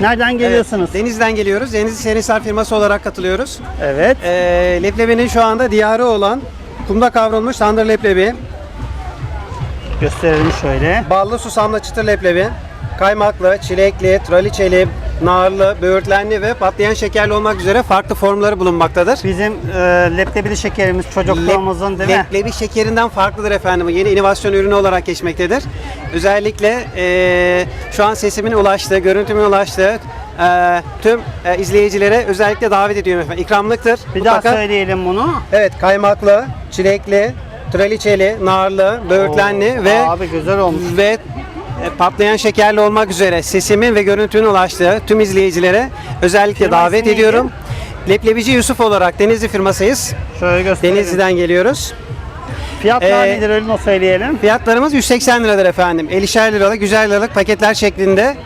Nereden geliyorsunuz? Evet, Deniz'den geliyoruz. Deniz Serisar firması olarak katılıyoruz. Evet. Ee, leblebinin şu anda diyarı olan kumda kavrulmuş tandır leblebi, Gösterelim şöyle. ballı susamlı çıtır leblebi, kaymaklı, çilekli, traliçeli, narlı, böğürtlenli ve patlayan şekerli olmak üzere farklı formları bulunmaktadır. Bizim e, leblebi şekerimiz çocukluğumuzun değil mi? Leblebi şekerinden farklıdır efendim. Yeni inovasyon ürünü olarak geçmektedir. Özellikle e, şu an sesimin ulaştığı, görüntümün ulaştığı e, tüm e, izleyicilere özellikle davet ediyorum efendim. İkramlıktır. Bir daha Mutlaka- söyleyelim bunu. Evet, kaymaklı, çilekli, traliçeli, narlı, böğürtlenli Oo, ve Abi güzel olmuş. ve patlayan şekerli olmak üzere sesimin ve görüntünün ulaştığı tüm izleyicilere özellikle Firma davet neydi? ediyorum. Leblebici Yusuf olarak Denizli firmasıyız. Şöyle gösterelim. Denizli'den geliyoruz. Fiyatlar Ee, nedir öyle mi söyleyelim? Fiyatlarımız 180 liradır efendim. 50'şer liralık, güzel liralık paketler şeklinde.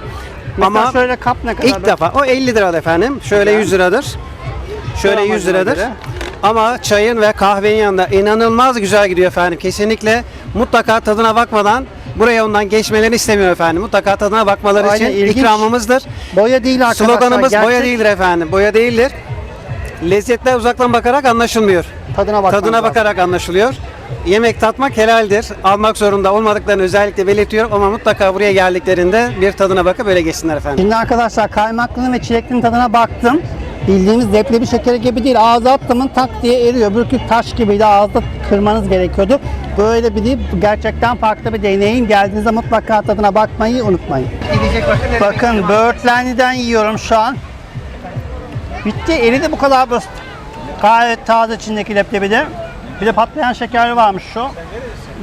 Mesela Ama şöyle kap ne kadar? ilk defa o 50 liradır efendim. Şöyle Güzel. 100 liradır. Şöyle 100 amacına liradır. göre. Ama çayın ve kahvenin yanında inanılmaz güzel gidiyor efendim. Kesinlikle mutlaka tadına bakmadan buraya ondan geçmelerini istemiyorum efendim. Mutlaka tadına bakmaları Aynen, için ilginç. ikramımızdır. Boya değil arkadaşlar. Sloganımız boya gerçek değildir efendim. Boya değildir. Lezzetler uzaktan bakarak anlaşılmıyor. Tadına bakmak Tadına lazım. bakarak anlaşılıyor. Yemek tatmak helaldir. Almak zorunda olmadıklarını özellikle belirtiyorum ama mutlaka buraya geldiklerinde bir tadına bakıp öyle geçsinler efendim. Şimdi arkadaşlar kaymaklının ve çileklinin tadına baktım. Bildiğimiz leblebi şekeri gibi değil. Ağza attımın tak diye eriyor. Bürkük taş gibiydi. Ağızda kırmanız gerekiyordu. Böyle bir. Gerçekten farklı bir deneyim. Geldiğinizde mutlaka tadına bakmayı unutmayın. Bakın böğürtlenliden yiyorum şu an. Bitti. Eridi bu kadar basit. Gayet taze içindeki leblebi de. Bir de patlayan şekerli varmış şu.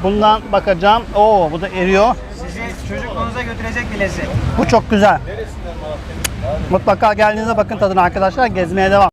Bundan bakacağım. Oo bu da eriyor. Sizi çocukluğunuza götürecek bir lezzet. Bu çok güzel. Mutlaka geldiğinizde bakın tadına arkadaşlar. Gezmeye devam.